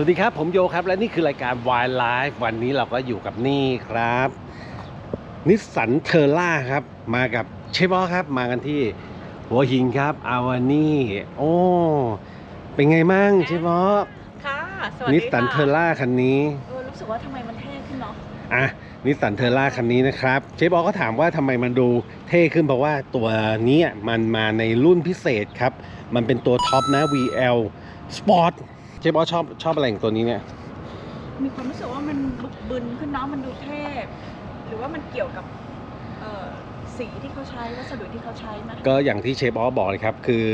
สวัสดีครับ ผมโยครับ และนี่คือรายการ Wild Life วันนี้เราก็อยู่กับนี่ครับนิสสันเทอร่าครับ มากับเชฟบอครับ มากันที่หัวหินครับ อาวานี่โอ้เป็นไงมั่งเชฟบอค่ะ สวัสดีนิสค่ะสันเทอร่าคันนี้เออรู้สึกว่าทำไมมันเท่ขึ้นเนาะอะนิสสันเทอร่าคันนี้นะครับ เชฟบอก็ถามว่าทำไมมันดูเท่ขึ้นเพราะว่าตัวเนี้ยมันมาในรุ่นพิเศษครับ มันเป็นตัวท็อปนะ VL Sport เชฟบอชอบชอบอะไรของตัวนี้เนี่ย มีความรู้สึกว่ามันบึกบึนขึ้นเนาะมันดูเท่หรือว่ามันเกี่ยวกับเอ่อสีที่เขาใช้วัสดุที่เขาใช้ไหมก็อย่างที่เชฟออฟบอกเลยครับ คือ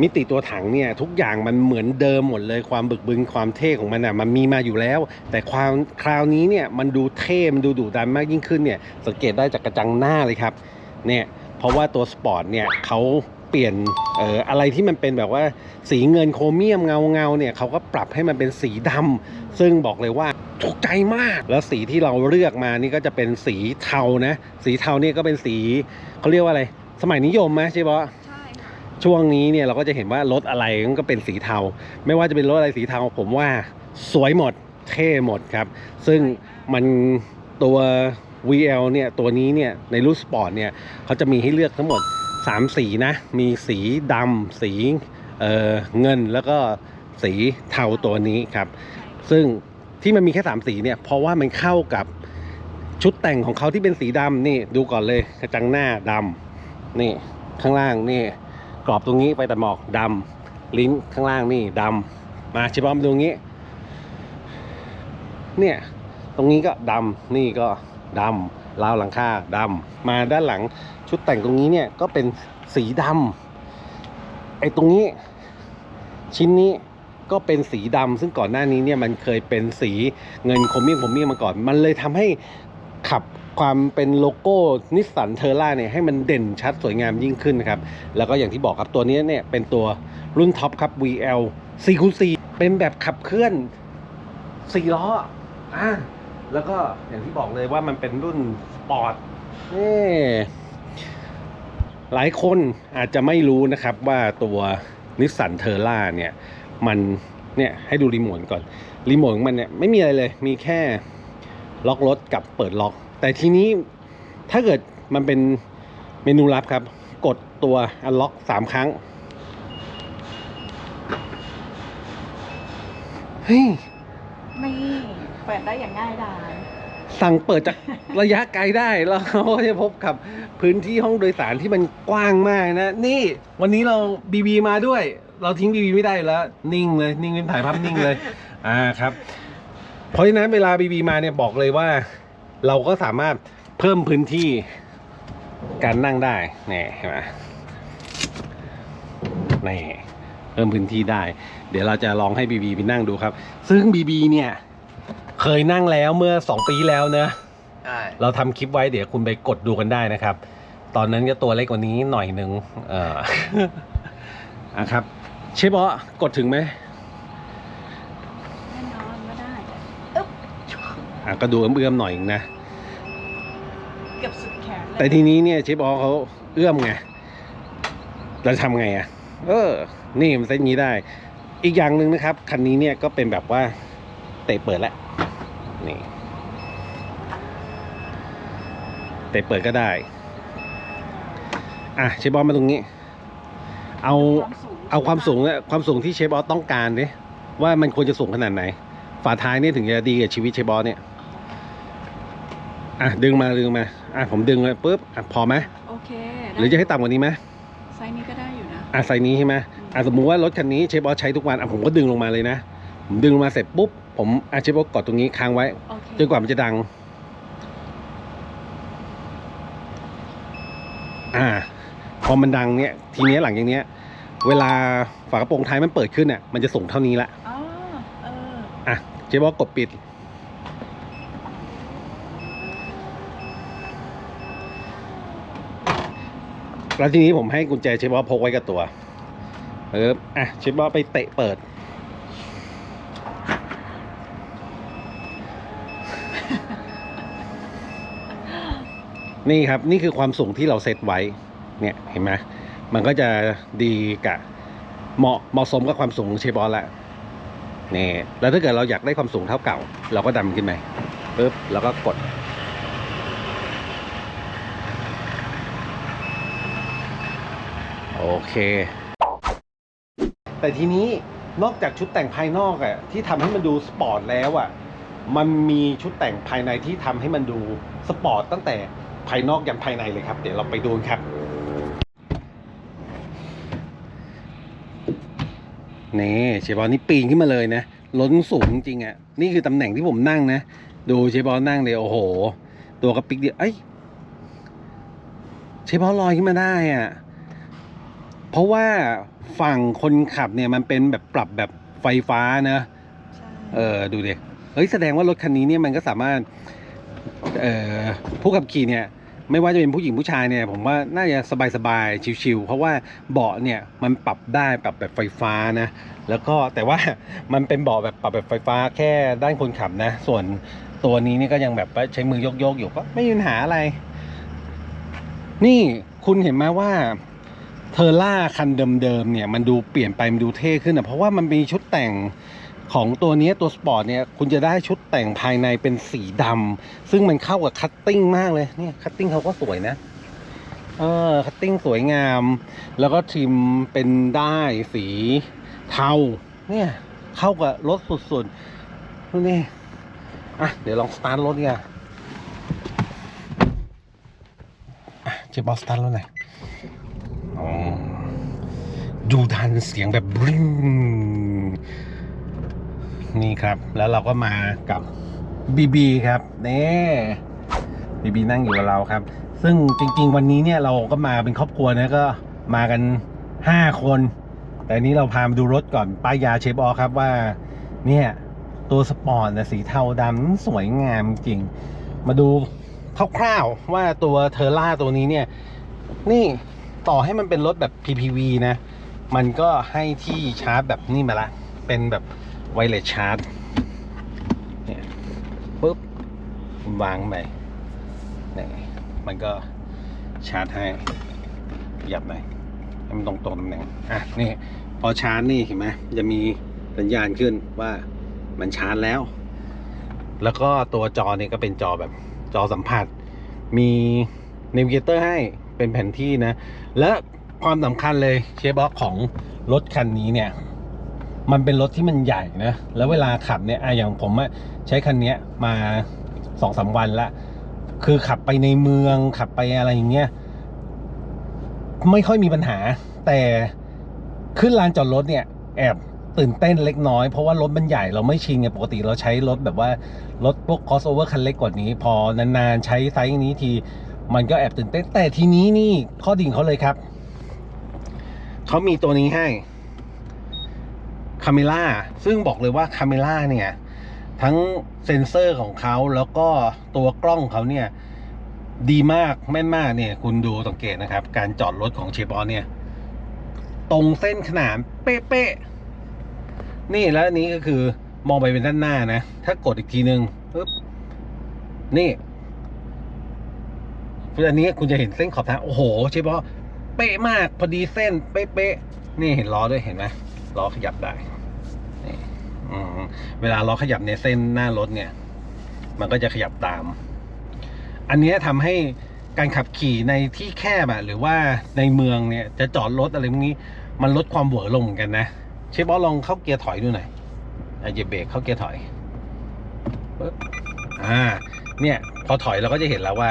มิติตัวถังเนี่ยทุกอย่างมันเหมือนเดิมหมดเลยความบึกบึนความเท่ของมันอะมันมีมาอยู่แล้ว แต่ความคราวนี้เนี่ยมันดูเท่มันดูดุดันมากยิ่งขึ้นเนี่ยสังเกตได้จากกระจังหน้าเลยครับเนี่ยเพราะว่าตัวสปอร์ตเนี่ยเขา เปลี่ยนเอ่ออะไรที่มันเป็นแบบว่าสีเงินโครเมียมเงาเงาๆเนี่ยเขาก็ปรับให้มันเป็นสีดำซึ่งบอกเลยว่าถูกใจมาก แล้วสีที่เราเลือกมานี่ก็จะเป็นสีเทานะ สีเทานี่ก็เป็นสีเขาเรียกว่าอะไร สมัยนิยมไหมใช่ปะใช่ค่ะช่วงนี้เนี่ยเราก็จะเห็นว่ารถอะไรมันก็เป็นสีเทา ไม่ว่าจะเป็นรถอะไรสีเทา ผมว่าสวยหมดเท่หมดครับ ซึ่งมันตัว VL เนี่ยตัวนี้เนี่ยในรุ่นสปอร์ตเนี่ยเขาจะมีให้เลือกทั้งหมด 3สีนะ มีสีดำสีเเงินแล้วก็สีเทาตัวนี้ครับ ซึ่งที่มันมีแค่3สีเนี่ย เพราะว่ามันเข้ากับชุดแต่งของเขาที่เป็นสีดำนี่ดูก่อนเลยกระจังหน้าดำนี่ข้างล่างนี่กรอบตรงนี้ไปแต่หมอกดำลิ้นข้างล่างนี่ดำมาชิบอมดูงี้ เนี่ยตรงนี้ก็ดำนี่ก็ดำราวหลังคาดำมาด้านหลัง ชุดแต่งตรงนี้เนี่ยก็เป็นสีดำไอ้ตรงนี้ชิ้นนี้ก็เป็นสีดำซึ่งก่อนหน้านี้เนี่ยมันเคยเป็นสีเงินโครเมียมโครเมียมมาก่อน มันเลยทำให้ขับความเป็นโลโก้นิสสันเทอร่าเนี่ยให้มันเด่นชัดสวยงามยิ่งขึ้นครับ แล้วก็อย่างที่บอกครับตัวนี้เนี่ยเป็นตัวรุ่นท็อปครับ VL 4คูณ4เป็นแบบขับเคลื่อน4ล้ออะแล้วก็อย่างที่บอกเลยว่ามันเป็นรุ่นสปอร์ตนี่ หลายคนอาจจะไม่รู้นะครับว่าตัวนิสสันเทอร่าเนี่ยมันเนี่ยให้ดูรีโมทก่อนรีโมทของมันเนี่ยไม่มีอะไรเลย มีแค่ล็อกรถกับเปิดล็อก แต่ทีนี้ถ้าเกิดมันเป็นเมนูลับครับ กดตัวอันล็อกสามครั้งเฮ้ย นี่ เปิดได้อย่างง่ายดาย สั่งเปิดจากระยะไกลได้แล้วเราก็จะพบกับพื้นที่ห้องโดยสารที่มันกว้างมากนะ นี่วันนี้เราบีบีมาด้วย เราทิ้งบีบีไม่ได้อยู่แล้ว นิ่งเลย นิ่งเป็นถ่ายภาพนิ่งเลย อ่าครับ เพราะฉะนั้นเวลาบีบีมาเนี่ยบอกเลยว่า เราก็สามารถเพิ่มพื้นที่การนั่งได้นี่เห็นไหมนี่เพิ่มพื้นที่ได้ เดี๋ยวเราจะลองให้บีบีไปนั่งดูครับ ซึ่งบีบีเนี่ย เคยนั่งแล้วเมื่อ 2 ปีแล้วเนอะใช่เราทำคลิปไว้เดี๋ยวคุณไปกดดูกันได้นะครับ ตอนนั้นก็ตัวเล็กกว่านี้หน่อยหนึ่งเออ อะครับ เชฟบอกดถึงไหมแน่นอนก็ได้ อะก็ดูเอื้อมๆหน่อยนะ เกือบสุดแขนเลยแต่ทีนี้เนี่ยเชฟบอเขาเอื้อมไงเราทำไงอะ เออ นี่มันเส้นนี้ได้ อีกอย่างหนึ่งนะครับ คันนี้เนี่ยก็เป็นแบบว่าเตะเปิดแล้ว นี่เตะเปิดก็ได้ อะเชฟบอลมาตรงนี้ เอาความสูงเอาความสูงเนี่ยความสูงที่เชฟบอสต้องการดิว่ามันควรจะสูงขนาดไหน ฝาท้ายเนี่ยถึงจะดีกับชีวิตเชฟบอสเนี่ยอะดึงมาดึงมาอะผมดึงเลยปุ๊บอะพอไหมโอเคหรือจะให้ต่ำกว่านี้ไหมไซส์นี้ก็ได้อยู่นะอะไซส์นี้ใช่ไหมอะสมมุติว่ารถคันนี้เชฟบอสใช้ทุกวันอะผมก็ดึงลงมาเลยนะผมดึงลงมาเสร็จปุ๊บ ผมอะเชฟบอสกดตรงนี้ค้างไว้โอเคจนกว่ามันจะดัง อ่า พอมันดังเนี่ยทีเนี้ยหลังจากเนี้ย เวลาฝากระโปรงท้ายมันเปิดขึ้นเนี่ยมันจะสูงเท่านี้ละอ๋อเอออะเจ๊บอกกดปิดแล้วทีนี้ผมให้กุญแจเชฟบอสพกไว้กับตัว เอออะเชฟบอสไปเตะเปิด นี่ครับนี่คือความสูงที่เราเซตไว้เนี่ยเห็นไหมมันก็จะดีกับเหมาะเหมาะสมกับความสูงเชฟบอสแล้วนี่แล้วถ้าเกิดเราอยากได้ความสูงเท่าเก่า เราก็ดันขึ้นไปปึ๊บแล้วก็กด โอเค แต่ทีนี้นอกจากชุดแต่งภายนอกอะที่ทำให้มันดูสปอร์ตแล้วอะมันมีชุดแต่งภายในที่ทำให้มันดูสปอร์ตตั้งแต่ ภายนอกยันภายในเลยครับ เดี๋ยวเราไปดูกันครับ นี่เชฟบอลนี่ปีนขึ้นมาเลยนะ ล้นสูงจริงๆอะ่ะ นี่คือตำแหน่งที่ผมนั่งนะ ดูเชฟบอลนั่งเลยโอ้โห ตัวกระปิกเดียวเอ้ยเชฟบอลลอยขึ้นมาได้อะ่ะ เพราะว่าฝั่งคนขับเนี่ยมันเป็นแบบปรับแบบไฟฟ้านะใช่เออดูดิเฮ้ยแสดงว่ารถคันนี้เนี่ยมันก็สามารถเอ่อ ผู้ขับขี่เนี่ยไม่ว่าจะเป็นผู้หญิงผู้ชายเนี่ยผมว่าน่าจะสบายๆชิวๆเพราะว่าเบาะเนี่ยมันปรับได้ปรับแบบไฟฟ้านะแล้วก็แต่ว่ามันเป็นเบาะแบบปรับแบบไฟฟ้าแค่ด้านคนขับนะ ส่วนตัวนี้นี่ก็ยังแบบใช้มือยกๆอยู่ก็ไม่มีปัญหาอะไร นี่คุณเห็นไหมว่าเทอร่าคันเดิมๆเนี่ยมันดูเปลี่ยนไปมันดูเท่ขึ้นอะเพราะว่ามันมีชุดแต่ง ของตัวนี้ตัวสปอร์ตเนี่ยคุณจะได้ชุดแต่งภายในเป็นสีดำซึ่งมันเข้ากับคัตติ้งมากเลยเนี่ยคัตติ้งเขาก็สวยนะเออคัตติ้งสวยงาม แล้วก็ทิมเป็นได้สีเทาเนี่ยเข้ากับรถสุดๆดูนี่อะเดี๋ยวลองสตาร์ทรถเนี่ยอะเจ๊บอสตาร์ทรถหน่อยดูทันเสียงแบบบริ้ง นี่ครับ แล้วเราก็มากับบีบีครับนี่บีบีนั่งอยู่กับเราครับ ซึ่งจริง ๆ วันนี้เนี่ยเราก็มาเป็นครอบครัวนะก็มากันห้าคน แต่นนี้เราพามาดูรถก่อนป้ายยาเชฟออครับว่า เนี่ยตัวสปอร์ตนะสีเทาดำสวยงามจริง มาดูคร่าวๆว่าตัวเทอร่าตัวนี้เนี่ย นี่ต่อให้มันเป็นรถแบบ PPV นะ มันก็ให้ที่ชาร์จแบบนี่มาละ เป็นแบบ ไวเลสชาร์จเนี่ยปุ๊บวางไปนี่มันก็ชาร์จให้ขยับหน่อยให้มันตรงตรงตำแหน่งอะนี่พอชาร์จนี่เห็นไหมจะมีสัญญาณขึ้นว่ามันชาร์จแล้ว แล้วก็ตัวจอเนี่ยก็เป็นจอแบบจอสัมผัส มีเนวิเกเตอร์ให้เป็นแผนที่นะ และความสำคัญเลยเชฟบ็อกของรถคันนี้เนี่ย มันเป็นรถที่มันใหญ่นะ แล้วเวลาขับเนี่ยอะอย่างผมอะใช้คันนี้มาสองสามวันละ คือขับไปในเมืองขับไปอะไรอย่างเงี้ย ไม่ค่อยมีปัญหา แต่ขึ้นลานจอดรถเนี่ย แอบตื่นเต้นเล็กน้อย เพราะว่ารถมันใหญ่เราไม่ชินไงปกติเราใช้รถแบบว่ารถพวก crossover คันเล็กกว่านี้ พอนานๆใช้ไซส์นี้ที มันก็แอบตื่นเต้น แต่ทีนี้นี่ข้อดีของเขาเลยครับ เขามีตัวนี้ให้ คาเมล่าซึ่งบอกเลยว่าคาเมล่าเนี่ย ทั้งเซ็นเซอร์ของเขาแล้วก็ตัวกล้องเขาเนี่ย ดีมากแม่นมากเนี่ย คุณดูสังเกตนะครับ การจอดรถของเชฟออนเนี่ย ตรงเส้นขนานเป๊ะๆนี่แล้วนนี้ก็คือมองไปเป็นด้านหน้านะ ถ้ากดอีกทีนึงปึ๊บนี่อันนี้คุณจะเห็นเส้นขอบทางโอ้โหเชฟออนเป๊ะมากพอดีเส้นเป๊ะๆนี่เห็นล้อด้วยเห็นไหม ล้อขยับได้นี่เวลาล้อขยับในเส้นหน้ารถเนี่ย มันก็จะขยับตาม อันนี้ทำให้การขับขี่ในที่แคบอะหรือว่าในเมืองเนี่ยจะจอดรถอะไรพวกนี้ มันลดความเหวอลงเหมือนกันนะเชฟบอสลองเข้าเกียร์ถอยดูหน่อยอะเหยียบเบรกเข้าเกียร์ถอยอ่า เนี่ย พอถอยเราก็จะเห็นแล้วว่า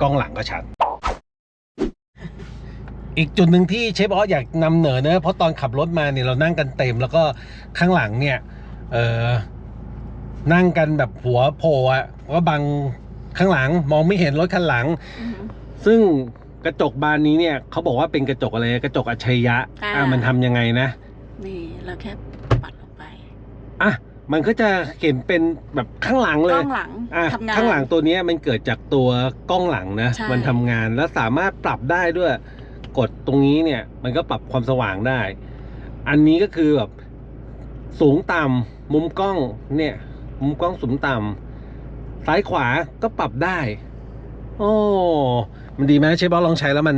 กล้องหลังก็ชัด อีกจุดหนึ่งที่เชฟบอสอยากนำเหนอเนอะเพราะตอนขับรถมาเนี่ยเรานั่งกันเต็ม แล้วก็ข้างหลังเนี่ย เออนั่งกันแบบหัวโผล่อะก็บังข้างหลังมองไม่เห็นรถคันหลังอือหือซึ่งกระจกบานนี้เนี่ยเขาบอกว่าเป็นกระจกอะไรกระจกอัจฉริยะอ่าอะมันทำยังไงนะนี่เราแค่ปัดลงไปอะมันก็จะเห็นเป็นแบบข้างหลังกเลล้ยองหลังอะทำงานข้างหลังตัวเนี้ยมันเกิดจากตัวกล้องหลังนะใช่มันทำงานแล้วสามารถปรับได้ด้วย กดตรงนี้เนี่ย มันก็ปรับความสว่างได้ อันนี้ก็คือแบบสูงต่ำมุมกล้องเนี่ย มุมกล้องสูงต่ำซ้ายขวาก็ปรับได้ โอ้มันดีไหมเชฟบอสลองใช้แล้วมัน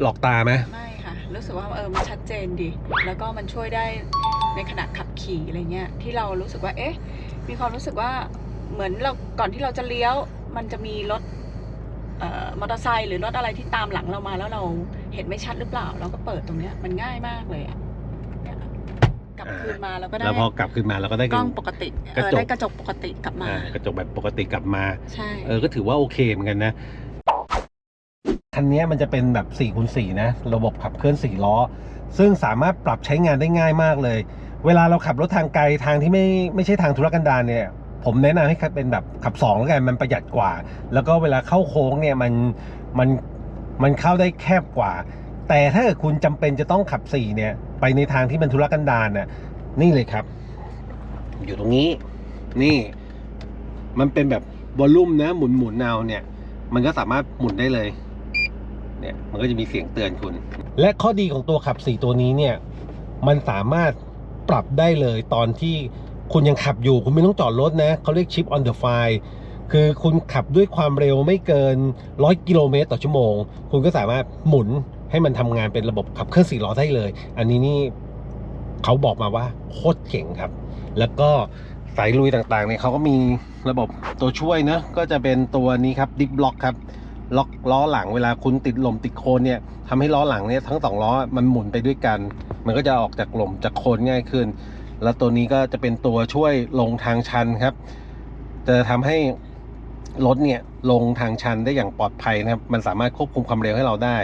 หลอกตาไหมไม่ค่ะ รู้สึกว่าเออมันชัดเจนดี แล้วก็มันช่วยได้ในขณะขับขี่อะไรเงี้ยที่เรารู้สึกว่า เอ๊ะ มีความรู้สึกว่าเหมือนเราก่อนที่เราจะเลี้ยว มันจะมีรถเอ่อมอเตอร์ไซค์หรือรถอะไรที่ตามหลังเรามาแล้วเรา เห็นไม่ชัดหรือเปล่า เราก็เปิดตรงเนี้ยมันง่ายมากเลยอะเนี่ยกลับคืนมาแล้วก็ได้แล้วพอกลับขึ้นมาเราก็ได้กล้องปกติเออกระจกได้กระจกปกติกลับมาอ่ากระจกแบบปกติกลับมาใช่เออก็ถือว่าโอเคเหมือนกันนะคันนี้มันจะเป็นแบบ4คูณ4นะ ระบบขับเคลื่อน4ล้อ ซึ่งสามารถปรับใช้งานได้ง่ายมากเลย เวลาเราขับรถทางไกลทางที่ไม่ไม่ใช่ทางธุรกันดารเนี่ย ผมแนะนำให้ขับเป็นแบบขับ2แล้วกันมันประหยัดกว่า แล้วก็เวลาเข้าโค้งเนี่ยมันมัน มันเข้าได้แคบกว่า แต่ถ้าเกิดคุณจำเป็นจะต้องขับ4เนี่ย ไปในทางที่มันธุรกันดารน่ะนี่เลยครับ อยู่ตรงนี้ นี่ มันเป็นแบบวอลลุ่มนะหมุนหมุนๆเอาเนี่ย มันก็สามารถหมุนได้เลย เนี่ยมันก็จะมีเสียงเตือนคุณ และข้อดีของตัวขับ 4 ตัวนี้เนี่ย มันสามารถปรับได้เลยตอนที่คุณยังขับอยู่ คุณไม่ต้องจอดรถนะเขาเรียก chip on the fly คือคุณขับด้วยความเร็วไม่เกิน 100 กิโลเมตรต่อชั่วโมง คุณก็สามารถหมุนให้มันทำงานเป็นระบบขับเคลื่อน4ล้อได้เลย อันนี้นี่เขาบอกมาว่าโคตรเจ๋งครับ แล้วก็สายลุยต่างๆเนี่ยเขาก็มีระบบตัวช่วยเนอะก็จะเป็นตัวนี้ครับดิ b บล็อกครับล็อกล้อหลังเวลาคุณติดลมติดโคนเนี่ยทำให้ล้อหลังเนี่ยทั้งสองล้อมันหมุนไปด้วยกัน มันก็จะออกจากลมจากโคนง่ายขึ้น แล้วตัวนี้ก็จะเป็นตัวช่วยลงทางชันครับ จะทำให้ รถเนี่ยลงทางชันได้อย่างปลอดภัยนะครับ มันสามารถควบคุมความเร็วให้เราได้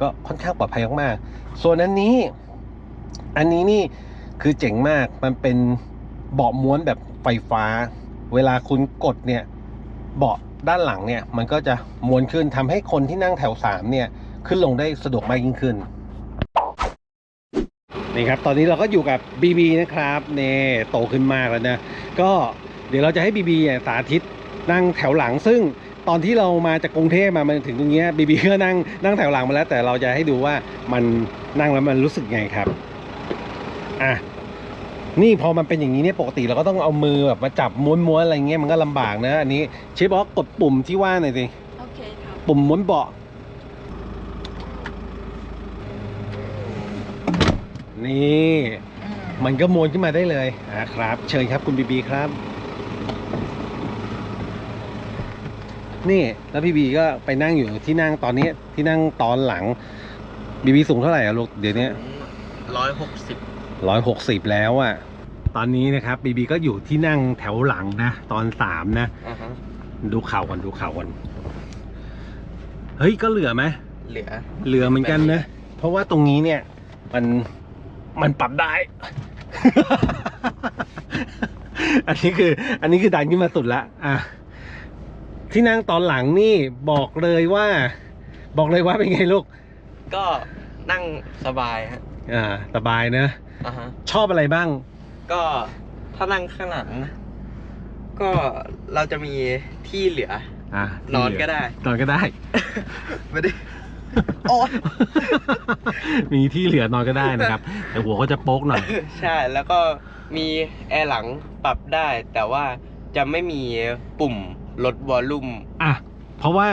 ก็ค่อนข้างปลอดภัยมากๆส่วนอันนี้ อันนี้นี่คือเจ๋งมากมันเป็นเบาะม้วนแบบไฟฟ้า เวลาคุณกดเนี่ยเบาะด้านหลังเนี่ยมันก็จะม้วนขึ้นทำให้คนที่นั่งแถวสามเนี่ยขึ้นลงได้สะดวกมากยิ่งขึ้นนี่ครับตอนนี้เราก็อยู่กับ BB นะครับเน่โตขึ้นมากแล้วนะก็เดี๋ยวเราจะให้ BB อะสาธิต นั่งแถวหลัง ซึ่งตอนที่เรามาจากกรุงเทพมามาถึงตรงเนี้ย BB ก็นั่งนั่งแถวหลังมาแล้ว แต่เราจะให้ดูว่ามันนั่งแล้วมันรู้สึกไงครับอะนี่พอมันเป็นอย่างนี้เนี่ยปกติเราก็ต้องเอามือแบบมาจับม้วนๆอะไรเงี้ยมันก็ลำบากนะอันนี้เชฟบอกกดปุ่มที่ว่าหน่อยสิโอเคครับปุ่มม้วนเบาะนี่ มันก็ม้วนขึ้นมาได้เลยอ่าครับ เชิญครับคุณบีบีครับ นี่แล้วพี่บีก็ไปนั่งอยู่ที่นั่งตอนนี้ที่นั่งตอนหลังบีบีสูงเท่าไหร่อะลูกเดี๋ยวนี้ร้อยหกสิบร้อยหกสิบแล้วอะตอนนี้นะครับบีบีก็อยู่ที่นั่งแถวหลังนะตอนสามนะอ่าฮะดูเข่าก่อนดูเข่าก่อนเฮ้ยก็เหลือไหมเหลือ เหลือเหมือนกันนะเพราะว่าตรงนี้เนี่ย มันมันปรับได้ อันนี้คือ อันนี้คือดันขึ้นมาสุดละอะ ที่นั่งตอนหลังนี่บอกเลยว่า บอกเลยว่าเป็นไงลูก ก็นั่งสบายฮะอ่าสบายนะอ่าฮะชอบอะไรบ้าง ก็ถ้านั่งข้างหลังก็เราจะมีที่เหลือ อะนอนก็ได้ นอนก็ได้ ไม่ได้โอ้มีที่เหลือนอนก็ได้นะครับ แต่หัวก็จะโป๊กหน่อย ใช่แล้วก็มีแอร์หลังปรับได้ แต่ว่าจะไม่มีปุ่ม ลดวอลลุ่มอะเพราะว่า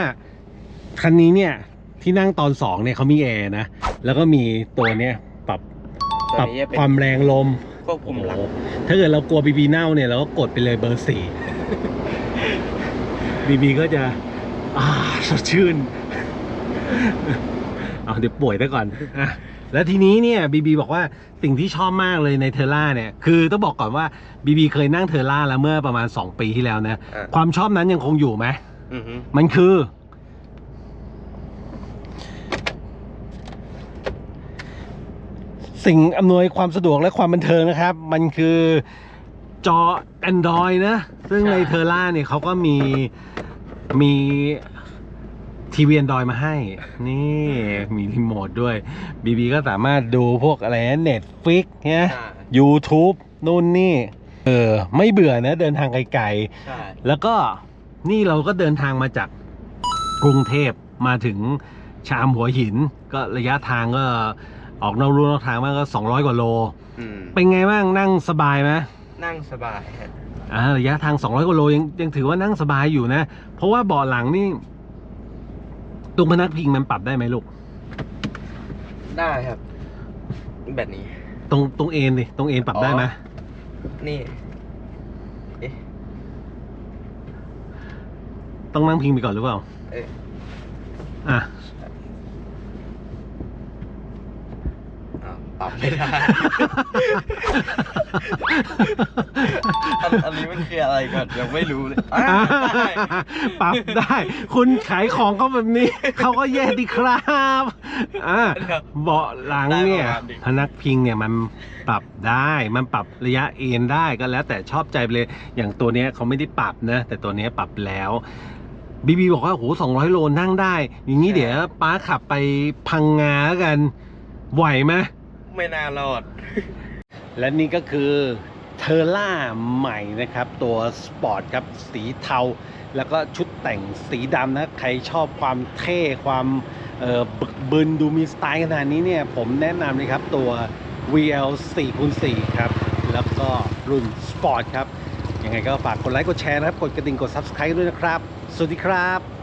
คันนี้เนี่ยที่นั่งตอนสองเนี่ยเขามีแอร์นะ แล้วก็มีตัวเนี้ยปรับตัวปรับนี้จะเป็นความแรงลมควบคุมหลัง ถ้าเกิดเรากลัวบีบีเน่าเนี่ยเราก็กดไปเลยเบอร์สี่บีบีก็จะอ่าสดชื่น เอาเดี๋ยวป่วยซะก่อนอะ แล้วทีนี้เนี่ยบีบีบอกว่าสิ่งที่ชอบมากเลยในเทอร่าเนี่ย คือต้องบอกก่อนว่าบีบีเคยนั่งเทอร่าแล้วเมื่อประมาณ 2 ปีที่แล้วนะ อะความชอบนั้นยังคงอยู่ไหม อือฮึมันคือ สิ่งอำนวยความสะดวกและความบันเทิงนะครับ มันคือจอ Android นะ ซึ่งในเทอร่าเนี่ยเขาก็มีมี ทีวี Android มาให้ นี่มีรีโมทด้วยบีบีก็สามารถดูพวกอะไรนะเน็ตฟิกเนี่ยใช่ YouTube นู่นนี่ เออ ไม่เบื่อนะ เดินทางไกลๆใช่แล้วก็นี่เราก็เดินทางมาจากกรุงเทพมาถึงชามหัวหิน ก็ระยะทางก็ออกนอกรูนอกทางมากก็ 200 กว่าโลอืมเป็นไงบ้างนั่งสบายไหมนั่งสบายฮะอ่าระยะทาง 200 กว่าโลยังยังถือว่านั่งสบายอยู่นะ เพราะว่าเบาะหลังนี่ ตรงพนักพิงมันปรับได้ไหมลูก ได้ครับ แบบนี้ ตรงตรงเอ็นดิตรงเอ็นปรับได้ไหมอ๋อนี่เอ๊ะต้องนั่งพิงไปก่อนหรือเปล่า เอ๊ะอะ อ้าว ปรับไม่ได้ อันอันนี้มันคืออะไรก่อนยังไม่รู้เลยอ่าได้ปรับได้ คุณขายของเขาแบบนี้ เขาก็แย่ดีครับอ่าครับเบาะหลังเนี่ยได้ประมาณนี้พนักพิงเนี่ยมันปรับได้มันปรับระยะเอ็นได้ก็แล้วแต่ชอบใจไปเลย อย่างตัวเนี้ยเขาไม่ได้ปรับนะแต่ตัวเนี้ยปรับแล้วบีบีบอกว่าโหสองร้อยโลนั่งได้ อย่างนี้เดี๋ยวป้าขับไปพังงาแล้วกัน ไหวไหม ไม่น่ารอด และนี่ก็คือเทอร่าใหม่นะครับ ตัวสปอร์ตครับสีเทา แล้วก็ชุดแต่งสีดำนะ ใครชอบความเท่ความเออบึกบึนดูมีสไตล์ขนาดนี้เนี่ย ผมแนะนำเลยครับตัว VL 4คูณ4ครับ แล้วก็รุ่นสปอร์ตครับ ยังไงก็ฝากกดไลค์ กดแชร์นะครับ กดกระดิ่ง กด Subscribe ด้วยนะครับ สวัสดีครับ